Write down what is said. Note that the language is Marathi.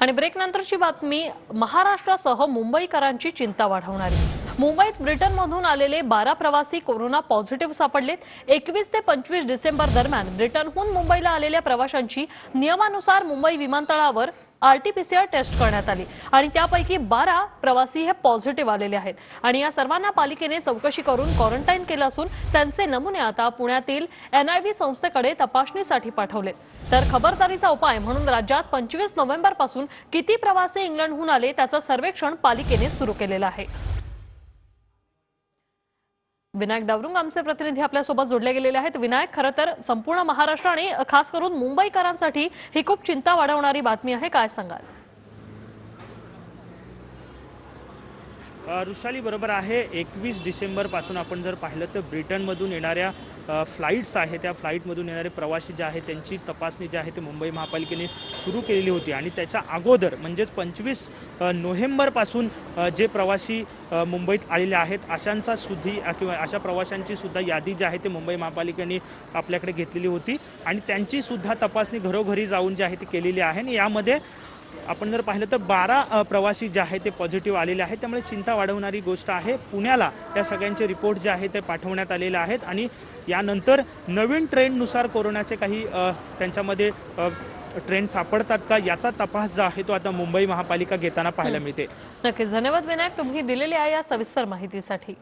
आणि ब्रेक नंतरची बातमी महाराष्ट्रासह मुंबईकरांची चिंता वाढवणारी. मुंबईत ब्रिटनमधून आलेले बारा प्रवासी कोरोना पॉझिटिव्ह सापडलेत. एकवीस ते पंचवीस डिसेंबर दरम्यान ब्रिटनहून मुंबईला आलेल्या प्रवाशांची नियमानुसार मुंबई विमानतळावर आरटीपीसीआर टेस्ट करण्यात आली. आणि त्यापैकी बारा प्रवासी हे पॉझिटिव्ह आलेले आहेत. आणि या सर्वांना पालिकेने चौकशी करून क्वारंटाईन केलं असून त्यांचे नमुने आता पुण्यातील एनआयव्ही संस्थेकडे तपासणीसाठी पाठवलेत तर खबरदारीचा उपाय म्हणून राज्यात पंचवीस नोव्हेंबरपासून किती प्रवासी इंग्लंडहून आले त्याचं सर्वेक्षण पालिकेने सुरू केलेलं आहे. विनायक डावरुंग आमचे प्रतिनिधी आपल्यासोबत जोडले गेलेले आहेत. विनायक खरं तर संपूर्ण महाराष्ट्र आणि खास करून मुंबईकरांसाठी ही खूप चिंता वाढवणारी बातमी आहे. काय सांगाल? अ, रुशाली बरोबर आहे. एकवीस डिसेंबरपासून आपण जर पाहिलं तर ब्रिटनमधून येणाऱ्या फ्लाईट्स आहेत. त्या फ्लाईटमधून येणारे प्रवासी जे आहेत त्यांची तपासणी जी आहे ते मुंबई महापालिकेने सुरू केलेली होती. आणि त्याच्या अगोदर म्हणजेच पंचवीस नोव्हेंबरपासून जे प्रवासी मुंबईत आलेले आहेत अशांचा सुधी किंवा अशा प्रवाशांची सुद्धा यादी जी आहे ते मुंबई महापालिकेने आपल्याकडे घेतलेली होती. आणि त्यांची सुद्धा तपासणी घरोघरी जाऊन जी आहे ती केलेली आहे. आणि यामध्ये आपण जर पाहिलं तर बारा प्रवासी जे आहेत ते पॉझिटिव्ह आलेले आहेत. त्यामुळे चिंता वाढवणारी गोष्ट आहे. पुण्याला या सगळ्यांचे रिपोर्ट जे आहेत ते पाठवण्यात आलेले आहेत. आणि यानंतर नवीन ट्रेंडनुसार कोरोनाचे काही त्यांच्यामध्ये ट्रेंड सापडतात का? याचा तपास जो आहे तो आता मुंबई महापालिका घेताना पाहायला मिळते. नक्कीच. धन्यवाद विनायक. तुम्ही दिलेली आहे या सविस्तर माहितीसाठी.